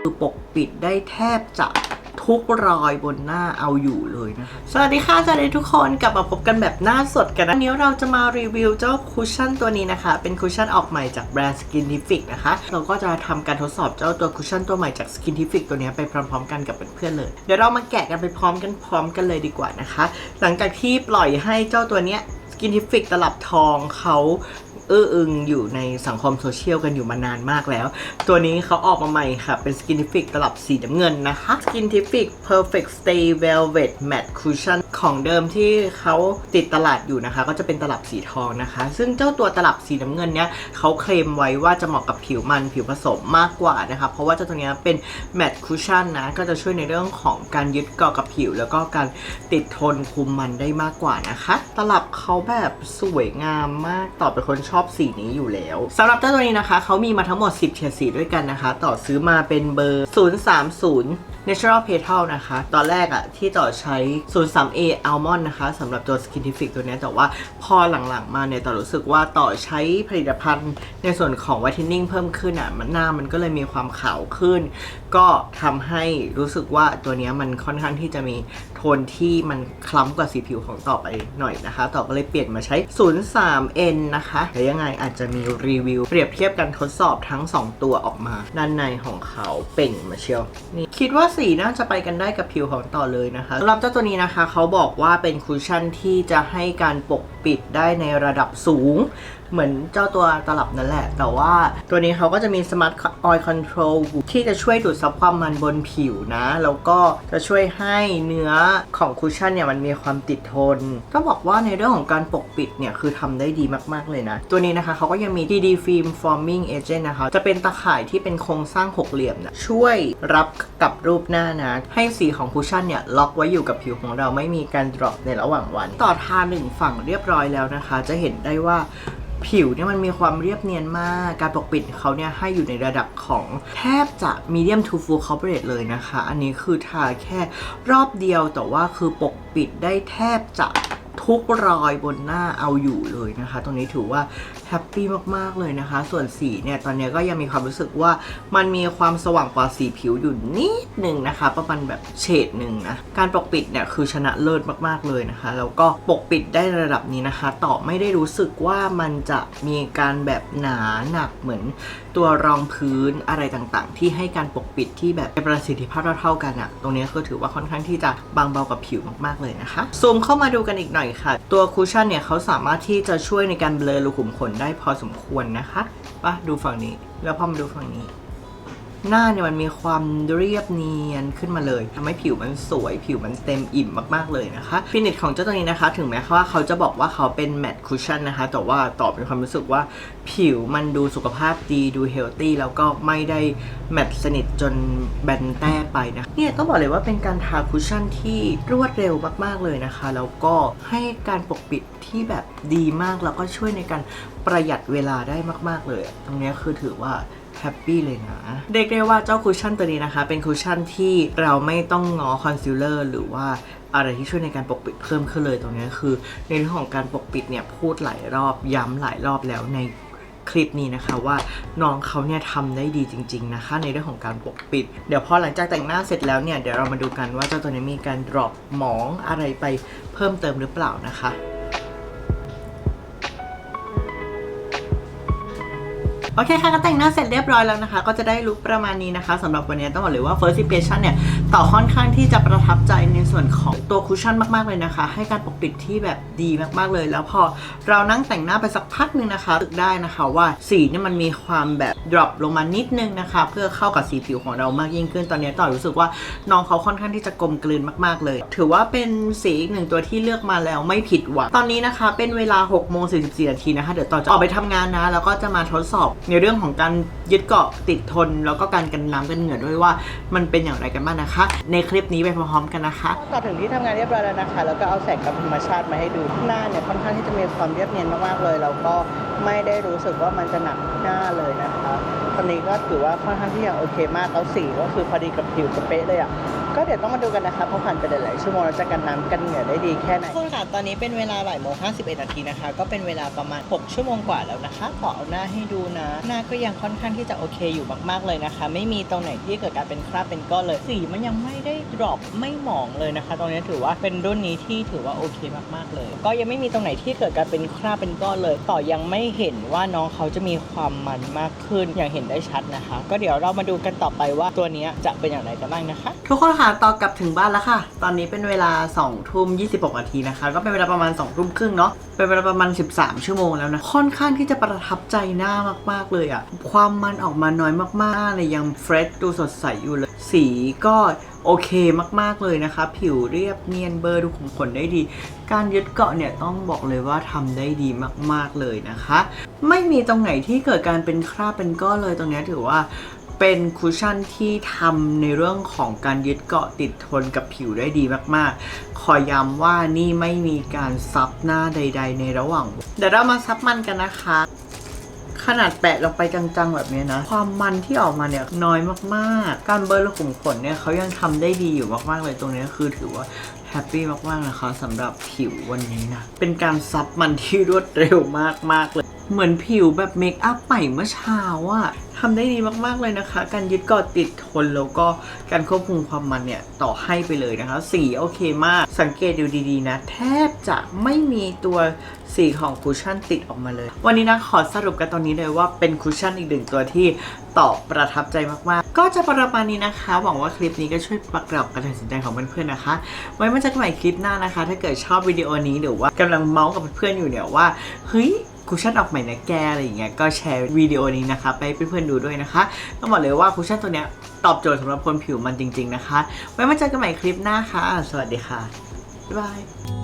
คือปกปิดได้แทบจะทุกรอยบนหน้าเอาอยู่เลยนะคะ สวัสดีค่ะสวัสดีทุกคนกลับมาพบกันแบบหน้าสดกันนะวันนี้เราจะมารีวิวเจ้าคุชชั่นตัวนี้นะคะ เป็นคุชชั่นออกใหม่จากแบรนด์ Skinific นะคะ เราก็จะทำการทดสอบเจ้าตัวคุชชั่นตัวใหม่จาก Skinific ตัวนี้ไปพร้อมๆกันกับเพื่อนๆเลย เดี๋ยวเรามาแกะกันไปพร้อมกันพร้อมกันเลยดีกว่านะคะ หลังจากที่ปล่อยให้เจ้าตัวเนี้ย Skintific ตลับทองเขา อื้ออึงอยู่ในสังคมโซเชียลกันอยู่มานานมากแล้ว ตัวนี้เขาออกมาใหม่ค่ะ เป็นสกินทิฟิกตลับสีน้ำเงินนะคะสกินทิฟิก Perfect Stay Velvet Matte Cushion ของเดิมที่เขาติดตลาดอยู่นะคะ ก็จะเป็นตลับสีทองนะคะ ซึ่งเจ้าตัวตลับสีน้ำเงินเนี้ยเขาเคลมไว้ว่าจะเหมาะกับผิวมันผิวผสมมากกว่านะคะ เพราะว่าเจ้าตัวเนี้ยเป็น Matte Cushion นะ ก็จะช่วยในเรื่องของการยึดเกาะกับผิว แล้วก็การติดทนคุมมันได้มากกว่านะคะ ตลับเขาแบบสวยงามมากต่อเป็นคนชอบสีนี้อยู่แล้วสำหรับเจ้าตัวนี้นะคะเขามีมาทั้งหมด 10เฉดสีด้วยกันนะคะ ต่อซื้อมาเป็นเบอร์ 030 Natural Petal นะคะ ตอนแรกอะที่ต่อใช้ 0 3 A Almond นะคะสำหรับตัว Skintific ตัวนี้แต่ว่าพอหลังๆมาเนี่ยต่อรู้สึกว่าต่อใช้ผลิตภัณฑ์ในส่วนของ whitening เพิ่มขึ้นอะมันหน้ามันก็เลยมีความขาวขึ้น ก็ทำให้รู้สึกว่าตัวนี้มันค่อนข้างที่จะมีโทนที่มันคล้ำกว่าสีผิวของต่อไปหน่อยนะคะ ต่อก็เลยเปลี่ยนมาใช้ 03N นะคะแต่ยังไงอาจจะมีรีวิว เปรียบเทียบกันทดสอบทั้ง 2 ตัวออกมาด้านในของเขาเป่งมาเชียวนี่คิดว่าสีน่าจะไปกันได้กับผิวของต่อเลยนะคะสำหรับเจ้าตัวนี้นะคะเขาบอกว่าเป็นคุชชั่นที่จะให้การปกปิดได้ในระดับสูง เหมือนเจ้าตัวตลับนั่นแหละ แต่ว่าตัวนี้เขาก็จะมี Smart Oil Control ที่จะช่วยดูดซับความมันบนผิวนะ แล้วก็จะช่วยให้เนื้อของคุชชั่นเนี่ยมันมีความติดทน ก็บอกว่าในเรื่องของการปกปิดเนี่ยคือทำได้ดีมากๆเลยนะ ตัวนี้นะคะเขาก็ยังมี DD Film Forming Agent นะคะ จะเป็นตะข่ายที่เป็นโครงสร้างหกเหลี่ยมนะช่วยรับกับรูปหน้านะ ให้สีของคุชชั่นเนี่ยล็อกไว้อยู่กับผิวของเราไม่มีการ drop ในระหว่างวัน ต่อทาหนึ่งฝั่งเรียบร้อยแล้วนะคะ จะเห็นได้ว่า ผิวเนี่ยมันมีความเรียบเนียนมาก การปกปิดเขาเนี่ยให้อยู่ในระดับของแทบจะมีเดียมทูฟูลคอร์เปอเรทเลยนะคะ อันนี้คือทาแค่รอบเดียวแต่ว่าคือปกปิดได้แทบจะ ทุกรอยบนหน้าเอาอยู่เลยนะคะ ตรงนี้ถือว่าแฮปปี้มาก ๆ เลยนะคะ ส่วนสีเนี่ย ตอนนี้ก็ยังมีความรู้สึกว่ามันมีความสว่างกว่าสีผิวอยู่นิดหนึ่งนะคะ ประมาณแบบเฉดหนึ่งนะ การปกปิดเนี่ย คือชนะเลิศมาก ๆ เลยนะคะ แล้วก็ปกปิดได้ระดับนี้นะคะ ต่อไม่ได้รู้สึกว่ามันจะมีการแบบหนาหนักเหมือนตัวรองพื้นอะไรต่างๆ ที่ให้การปกปิดที่แบบประสิทธิภาพเท่าๆกันอะตรงนี้คือถือว่าค่อนข้างที่จะบางเบากับผิวมากๆเลยนะคะซูมเข้ามาดูกันอีกหน่อยค่ะ ตัวคุชชั่นเนี่ยเขาสามารถที่จะช่วยในการเบลอรูขุมขนได้พอสมควรนะคะปะดูฝั่งนี้ แล้วพอมาดูฝั่งนี้ หน้าเนี่ยมันมีความเรียบเนียนขึ้นมาเลยทำให้ผิวมันสวย ผิวมันเต็มอิ่มมากๆเลยนะคะฟินิชของเจ้าตัวนี้นะคะ ถึงแม้ว่าเขาจะบอกว่าเขาเป็นแมตต์คุชชั่นนะคะ แต่ว่าต่อเป็นความรู้สึกว่าผิวมันดูสุขภาพดีดูเฮลตี้แล้วก็ไม่ได้แมตต์สนิทจนแบนแต้ไปนะเนี่ยต้องบอกเลยว่าเป็นการทาคุชชั่นที่รวดเร็วมากๆเลยนะคะ แล้วก็ให้การปกปิดที่แบบดีมากแล้วก็ช่วยในการประหยัดเวลาได้มาก ๆ เลย ตรงนี้คือถือว่า แฮปปี้เลยนะ เรียกได้ว่าเจ้าคุชชั่นตัวนี้นะคะ เป็นคุชชั่นที่เราไม่ต้องงอคอนซีลเลอร์หรือว่าอะไรที่ช่วยในการปกปิดเพิ่มขึ้นเลยตรงนี้คือ ในเรื่องของการปกปิดเนี่ยพูดหลายรอบย้ำหลายรอบแล้วในคลิปนี้นะคะว่าน้องเขาเนี่ยทำได้ดีจริง ๆนะคะ ในเรื่องของการปกปิด เดี๋ยวพอหลังจากแต่งหน้าเสร็จแล้วเนี่ยเดี๋ยวเรามาดูกันว่าเจ้าตัวนี้มีการ drop หมองอะไรไปเพิ่มเติมหรือเปล่านะคะ อเคค่ะก็แต่งหน้าเสร็จเรียบร้อยแล้วนะคะ ก็จะได้ลุคประมาณนี้นะคะสำหรับวันนี้ต้องบอกเลยว่า first impression เนี่ยต่อค่อนข้างที่จะประทับใจในส่วนของตัวคุชชั่นมากๆเลยนะคะ ให้การปกปิดที่แบบดีมากๆเลย แล้วพอเรานั่งแต่งหน้าไปสักพักหนึ่งนะคะรู้สึกได้นะคะว่าสีเนี่ยมันมีความแบบ drop ลงมานิดนึงนะคะ เพื่อเข้ากับสีผิวของเรามากยิ่งขึ้นตอนนี้ต่อรู้สึกว่าน้องเขาค่อนข้างที่จะกลมกลืนมากๆเลย ถือว่าเป็นสีอีกหนึ่งตัวที่เลือกมาแล้วไม่ผิดหวังตอนนี้นะคะ เป็นเวลา6โมง44นาทีนะคะเดี๋ยวต่อจะออกไปทำงานนะแล้วก็จะมาทดสอบในเรื่องของการยึดเกาะติดทน แล้วก็การกันน้ำกันเหงื่อด้วยว่า มันเป็นอย่างไรกันบ้างนะคะ ในคลิปนี้ไปพร้อมๆกันนะคะต่อถึงที่ทำงานเรียบร้อยแล้วนะคะ แล้วก็เอาแสงกับธรรมชาติมาให้ดูหน้าเนี่ยค่อนข้างที่จะมีความเรียบเนียนมากๆเลยแล้วก็ไม่ได้รู้สึกว่ามันจะหนักหน้าเลยนะคะตอนนี้ก็ถือว่าค่อนข้างที่จะโอเคมากแล้วสีก็คือพอดีกับผิวสเป๊ะเลยอะก็เดี๋ยวต้องมาดูกันนะคะเพราะผ่านไปหลายๆชั่วโมงเราจะกันน้ำกันเหงื่อได้ดีแค่ไหนทุกคนค่ะตอนนี้เป็นเวลาบ่ายโมง51นาทีนะคะ ก็เป็นเวลาประมาณ 6 ชั่วโมงกว่าแล้วนะคะขอเอาหน้าให้ดูนะ หน้าก็ยังค่อนข้างที่จะโอเคอยู่มากๆเลยนะคะ ไม่มีตรงไหนที่เกิดการเป็นคราบเป็นก้อนเลยสีมันยังไม่ได้ดรอปไม่หมองเลยนะคะ ตรงนี้ถือว่าเป็นรุ่นนี้ที่ถือว่าโอเคมากๆเลย ก็ยังไม่มีตรงไหนที่เกิดการเป็นคราบเป็นก้อนเลย ต่อยังไม่เห็นว่าน้องเขาจะมีความมันมากขึ้นอย่างเห็นได้ชัดนะคะ ก็เดี๋ยวเรามาดูกันต่อไปว่าตัวนี้จะเป็นอย่างไรกันบ้างนะคะ ทุกคนค่ะต่อกลับถึงบ้านแล้วค่ะ ตอนนี้เป็นเวลา2ทุ่ม26นาทีนะคะ ก็เป็นเวลาประมาณ2ทุ่มครึ่งเนาะ เป็นเวลาประมาณ 13 ชั่วโมงแล้วนะ ค่อนข้างที่จะประทับใจหน้ามาก ๆ เลยอะความมันออกมาน้อยมากๆเลยยังเฟรชดูสดใสอยู่เลย สีก็โอเคมาก ๆ เลยนะคะ ผิวเรียบเนียนเบอร์ดูขุมขนได้ดี การยึดเกาะเนี่ยต้องบอกเลยว่าทำได้ดีมาก ๆ เลยนะคะ ไม่มีตรงไหนที่เกิดการเป็นคราบเป็นก้อนเลยตรงเนี้ยถือว่า เป็นคุชชั่นที่ทำในเรื่องของการยึดเกาะติดทนกับผิวได้ดีมากๆ ขอย้ำว่านี่ไม่มีการซับหน้าใด ๆ ในระหว่าง เดี๋ยวเรามาซับมันกันนะคะ ขนาดแปะลงไปจังๆ แบบนี้นะ ความมันที่ออกมาเนี่ยน้อยมากๆ การเบิร์นและขุมขนเนี่ยเขายังทำได้ดีอยู่มากๆเลยตรงนี้คือถือว่าแฮปปี้มากๆนะคะสำหรับผิววันนี้นะ เป็นการซับมันที่รวดเร็วมากๆเลย เหมือนผิวแบบเมคอัพใหม่เมื่อเช้าอะ ทำได้ดีมากๆเลยนะคะ การยึดเกาะติดทนแล้วก็การควบคุมความมันเนี่ยต่อให้ไปเลยนะคะ สีโอเคมาก สังเกตดูดีๆนะ แทบจะไม่มีตัวสีของคุชชั่นติดออกมาเลย วันนี้นะขอสรุปกันตอนนี้เลยว่าเป็นคุชชั่นอีกหนึ่งตัวที่ตอบประทับใจมากๆ ก็จะประมาณนี้นะคะ หวังว่าคลิปนี้ก็ช่วยประกอบการตัดสินใจของเพื่อนๆนะคะ ไว้มาเจอกันใหม่คลิปหน้านะคะ ถ้าเกิดชอบวิดีโอนี้หรือว่ากำลังเมาส์กับเพื่อนๆอยู่เนี่ยว่าเฮ้ย คุชชั่นออกใหม่นะแกอะไรอย่างเงี้ยก็แชร์วิดีโอนี้นะคะไปให้เพื่อนๆดูด้วยนะคะต้องบอกเลยว่าคุชชั่นตัวเนี้ยตอบโจทย์สำหรับคนผิวมันจริง ๆนะคะ ไว้มาเจอกันใหม่คลิปหน้าค่ะ สวัสดีค่ะบ๊ายบาย